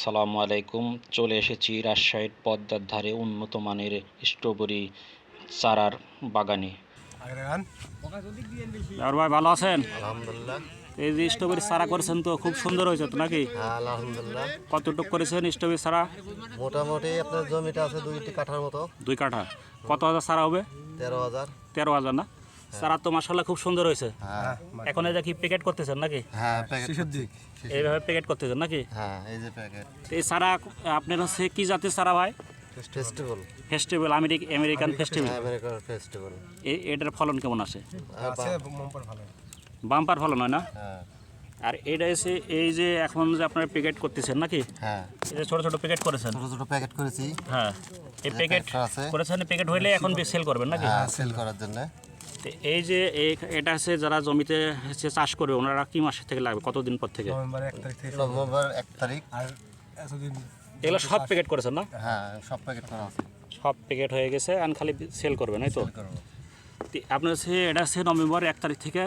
আসসালামু আলাইকুম। চলে এসেছি রাজশাহীর পদ্মার ধারে উন্নত মানের স্ট্রবেরি চারার বাগানে। আর ভাই ভালো আছেন? আলহামদুলিল্লাহ। এই যে স্ট্রবেরি চারা করেছেন তো খুব সুন্দর হয়েছে তো নাকি? হ্যাঁ আলহামদুলিল্লাহ। কতটুক করেছেন স্ট্রবেরি চারা? মোটামুটি আপনার জমিটা আছে দুইটি কাঠার মতো। দুই কাঠা। কত হাজার চারা হবে? তেরো হাজার। তেরো হাজার না? চারা তো মাসাল্লাহ খুব সুন্দর হয়েছে। হ্যাঁ এখন এই যে কি প্যাকেট করতেছেন নাকি? হ্যাঁ এইভাবে প্যাকেট করতেছেন নাকি? হ্যাঁ এই যে প্যাকেট এই চারা আপনার হচ্ছে কি জাতের চারা ভাই? ফেস্টিভ্যাল ফেস্টিভ্যাল আমেরিক আমেরিকান ফেস্টিভ্যাল ফেস্টিভ্যাল এই এটার ফলন কেমন আসে? আছে বাম্পার ফলন হয় না? হ্যাঁ। আর এটা এসে এই যে এখন যে আপনারা প্যাকেট করতেছেন নাকি? হ্যাঁ। যে ছোট ছোট প্যাকেট করেছেন। ছোট ছোট প্যাকেট করেছি। হ্যাঁ। এই প্যাকেট করেছেন প্যাকেট হইলে এখন সেল করবেন নাকি? হ্যাঁ সেল করার জন্য। তো এই যে এই- এটা আছে যারা জমিতে হচ্ছে চাষ করবে ওনারা কি মাসের থেকে লাগবে? কতদিন পর থেকে? নভেম্বর এক তারিখ থেকে নভেম্বর এক তারিখ। আর এতদিন এগুলো সব প্যাকেট করেছেন না? হ্যাঁ সব প্যাকেট করা আছে। সব প্যাকেট হয়ে গেছে আর খালি সেল করবে নাই তো? করব। তো আপনার হচ্ছে এটা হচ্ছে নভেম্বর এক তারিখ থেকে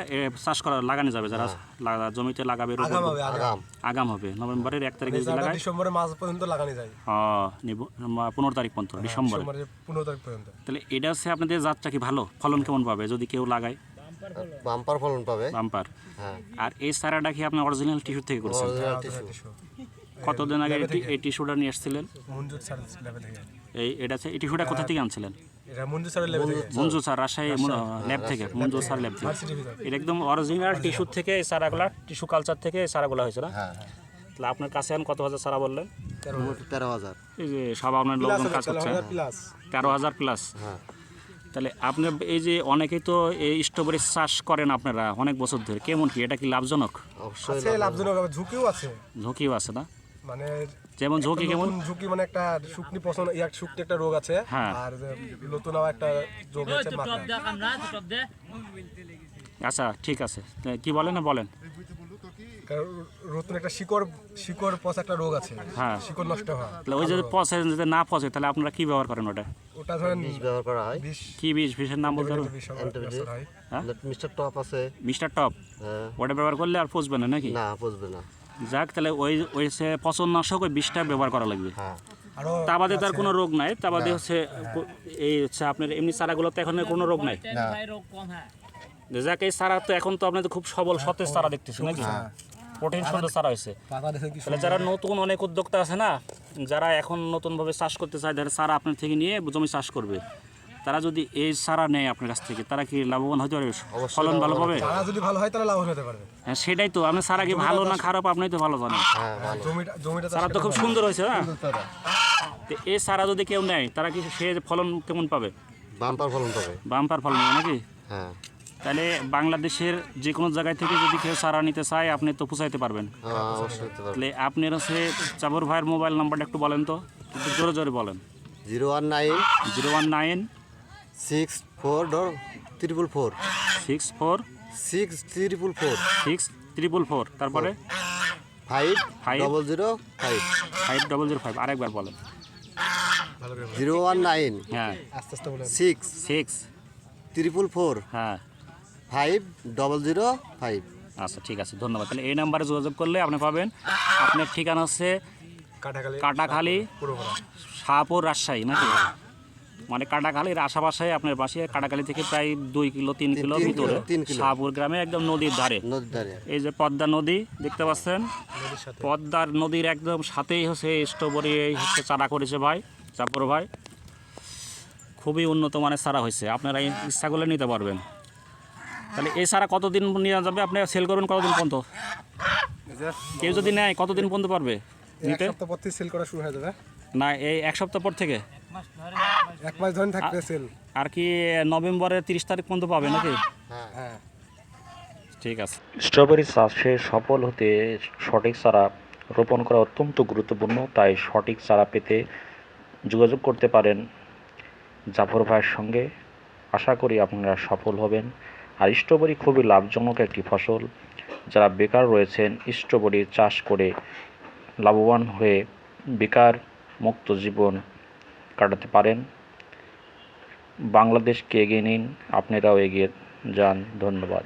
চাষ করা লাগানো যাবে যারা লাগা- জমিতে লাগাবে আগাম হবে নভেম্বরের এক তারিখে যদি যারা লাগায়। ডিসেম্বরের মাস পর্যন্ত লাগানো যায়। পনেরো তারিখ পর্যন্ত ডিসেম্বরে। ডিসেম্বরের পনেরো তারিখ পর্যন্ত। তাহলে এটা হচ্ছে আপনাদের জাতটা কি ভালো? ফলন কেমন পাবে যদি কেউ লাগায়? বাম্পার ফলন পাবে। বাম্পার। হ্যাঁ। আর এই চারাটা কি আপনি অরিজিনাল টিস্যু থেকে করেছেন? কতদিন আগে এই- টিস্যুটা নিয়ে এসেছিলেন? এই এটা হচ্ছে এই টিস্যুটা কোথা থেকে আনছিলেন? এটা মঞ্জুর স্যারের লেভেল থেকে? মঞ্জু স্যার রাজশাহী ল্যাব থেকে মঞ্জু স্যার ল্যাব থেকে। এটা একদম অরিজিনাল টিস্যু থেকে এই চারাগুলা টিস্যু কালচার থেকে এই চারাগুলা হয়েছে না? হ্যাঁ হ্যাঁ। তাহলে আপনার কাছে এখন কত হাজার চারা বললেন? তেরো হাজার। এই যে সব আপনার লোকজন কাজ করছে। তেরো হাজার প্লাস হ্যাঁ। তাহলে আপনি এই যে অনেকেই তো এই স্ট্রবেরি চাষ করেন আপনারা অনেক বছর ধরে কেমন কি? এটা কি লাভজনক? অবশ্যই লাভজনক। ঝুঁকিও আছে। ঝুঁকিও আছে না? মানে যেমন ঝুঁকি কেমন? ঝুঁকি মানে একটা শুকনি পছন্দ এক শুকনি একটা রোগ আছে। হ্যাঁ। আর নতুন একটা রোগ আছে আচ্ছা ঠিক আছে। কি বলেন না বলেন। নতুন একটা শিকড় শিকড় পচা একটা রোগ আছে। হ্যাঁ। শিকড় নষ্ট হয়। তাহলে ওই যদি পচে যদি না পচে তাহলে আপনারা কি ব্যবহার করেন ওটা? ওটা ধরেন বীজ ব্যবহার করা হয়। কি বিষ? বিষের নাম বলতে পারবেন? হয়। মিস্টার টপ আছে। Mister top? ওটা ব্যবহার করলে আর পচবে না নাকি? না না। যাক তাহলে ওই ওই সে পচননাশক ওই বিষটা ব্যবহার করা লাগবে। হ্যাঁ। তা বাদে তার কোনো রোগ নাই তা বাদে হচ্ছে এই হচ্ছে আপনার এমনি চারাগুলোতে এখন কোনো রোগ নাই? যাক এই চারা তো এখন তো আপনাদের খুব সবল সতেজ চারা দেখতেছি নাকি? প্রোটিন সুন্দর চারা হয়েছে। তাহলে যারা নতুন অনেক উদ্যোক্তা আছে না যারা এখন নতুনভাবে চাষ করতে চায় যারা চারা আপনার থেকে নিয়ে জমি চাষ করবে। তারা যদি এই চারা নেয় আপনার কাছ থেকে তারা কি লাভবান হতে পারবে? ফলন ভালো পাবে? চারা যদি ভালো হয় তাহলে লাভবান হতে পারবে। হ্যাঁ সেটাই তো। আপনি সারা কি ভালো না খারাপ আপনি তো ভালো জানেন। হ্যাঁ ভালো। জমিটা জমিটা চারা তো খুব সুন্দর হয়েছে না? তো এই চারা যদি কেউ নেয় তারা কি সে ফলন কেমন পাবে? বাম্পার ফলন পাবে। বাম্পার ফলন পাবে নাকি? হ্যাঁ। তাহলে বাংলাদেশের যে কোনো জায়গায় থেকে যদি কেউ চারা নিতে চায় আপনি তো পৌঁছাইতে পারবেন। হ্যাঁ, তাহলে আপনার হচ্ছে চাবর ভাইয়ের মোবাইল নাম্বারটা একটু বলেন তো। একটু জোরে জোরে বলেন। Zero one nine zero one nine six four ডর triple four six four six triple four six triple four তারপরে? Five Five. Double zero five five double zero five আরেকবার বলেন। জিরো ওয়ান নাইন হ্যাঁ। আস্তে আস্তে বলে সিক্স সিক্স ত্রিপুল ফোর হ্যাঁ। Five double zero five আচ্ছা ঠিক আছে ধন্যবাদ। তাহলে এই নাম্বারে যোগাযোগ করলে আপনি পাবেন। আপনার ঠিকানা হচ্ছে কাটাখালি কাটাখালী শাহপুর রাজশাহী নাকি? মানে কাটাখালীর আশেপাশে আপনার পাশে কাটাখালী থেকে প্রায় দুই কিলো তিন কিলো ভিতরে। শাহপুর গ্রামে একদম নদীর ধারে। এই যে পদ্মা নদী দেখতে পাচ্ছেন? পদ্মার নদীর একদম সাথেই হচ্ছে স্ট্রবেরি এই হচ্ছে চারা করেছে ভাই চাপর ভাই। খুবই উন্নত মানের চারা হয়েছে। আপনারা এই ইচ্ছা করলে নিতে পারবেন। তাহলে এই চারা কতদিন নিয়ে যাবে? আপনি সেল করবেন কতদিন পর্যন্ত? কেউ যদি নেয় কতদিন পর্যন্ত পারবে? নিতে? সপ্তাহ পর থেকে সেল করা শুরু হয়ে যাবে। না এই এক সপ্তাহ পর থেকে? এক মাস ধরে। থাকবে সেল আর কি নভেম্বরের তিরিশ তারিখ পর্যন্ত পাবে নাকি? হ্যাঁ হ্যাঁ। ঠিক আছে। স্ট্রবেরি চাষে সফল হতে সঠিক চারা রোপণ করা অত্যন্ত গুরুত্বপূর্ণ তাই সঠিক চারা পেতে যোগাযোগ করতে পারেন জাফর ভাইয়ের সঙ্গে। আশা করি আপনারা সফল হবেন। আর স্ট্রবেরি খুবই লাভজনক একটি ফসল। যারা বেকার রয়েছেন স্ট্রবেরি চাষ করে লাভবান হয়ে বেকার মুক্ত জীবন কাটাতে পারেন। বাংলাদেশকে এগিয়ে নিন। আপনারাও এগিয়ে যান। ধন্যবাদ।